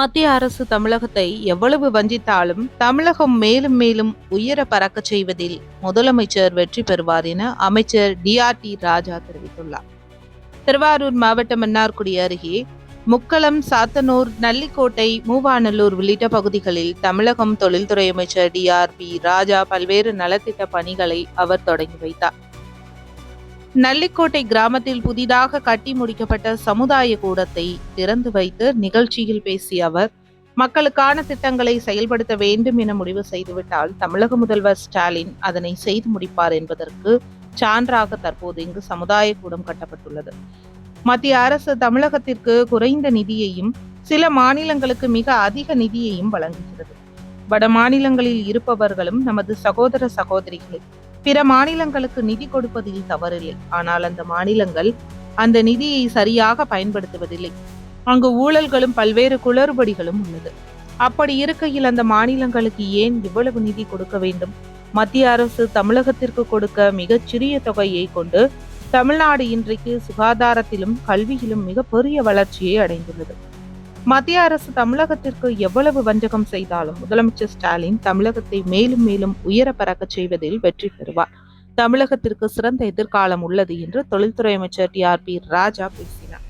மத்திய அரசு தமிழகத்தை எவ்வளவு வஞ்சித்தாலும் தமிழகம் மேலும் மேலும் உயர பறக்கச் செய்வதில் முதலமைச்சர் வெற்றி பெறுவார் என அமைச்சர் டிஆர்டி ராஜா தெரிவித்துள்ளார். திருவாரூர் மாவட்டம் மன்னார்குடி அருகே முக்கலம் சாத்தனூர் நல்லிக்கோட்டை மூவாநல்லூர் உள்ளிட்ட பகுதிகளில் தமிழகம் தொழில்துறை அமைச்சர் டிஆர்பி ராஜா பல்வேறு நலத்திட்ட பணிகளை அவர் தொடங்கி வைத்தார். நல்லிக்கோட்டை கிராமத்தில் புதிதாக கட்டி முடிக்கப்பட்ட சமுதாய கூடத்தை திறந்து வைத்து நிகழ்ச்சியில் பேசிய அவர் மக்களுக்கான திட்டங்களை செயல்படுத்த வேண்டும் என முடிவு செய்துவிட்டால் தமிழக முதல்வர் ஸ்டாலின் அதனை செய்து முடிப்பார் என்பதற்கு சான்றாக தற்போது இங்கு சமுதாய கூடம் கட்டப்பட்டுள்ளது. மத்திய அரசு தமிழகத்திற்கு குறைந்த நிதியையும் சில மாநிலங்களுக்கு மிக அதிக நிதியையும் வழங்குகிறது. வட மாநிலங்களில் இருப்பவர்களும் நமது சகோதர சகோதரிகளை பிற மாநிலங்களுக்கு நிதி கொடுப்பதில் தவறில்லை. ஆனால் அந்த மாநிலங்கள் அந்த நிதியை சரியாக பயன்படுத்துவதில்லை. அங்கு ஊழல்களும் பல்வேறு குளறுபடிகளும் உள்ளது. அப்படி இருக்கையில் அந்த மாநிலங்களுக்கு ஏன் இவ்வளவு நிதி கொடுக்க வேண்டும்? மத்திய அரசு தமிழகத்திற்கு கொடுக்க மிகச் சிறிய தொகையை கொண்டு தமிழ்நாடு இன்றைக்கு சுகாதாரத்திலும் கல்வியிலும் மிகப்பெரிய வளர்ச்சியை அடைந்துள்ளது. மத்திய அரசு தமிழகத்திற்கு எவ்வளவு வஞ்சகம் செய்தாலும் முதலமைச்சர் ஸ்டாலின் தமிழகத்தை மேலும் மேலும் உயர பறக்கச் செய்வதில் வெற்றி பெறுவார். தமிழகத்திற்கு சிறந்த எதிர்காலம் உள்ளது என்று தொழில்துறை அமைச்சர் டி ஆர் பி ராஜா பேசினார்.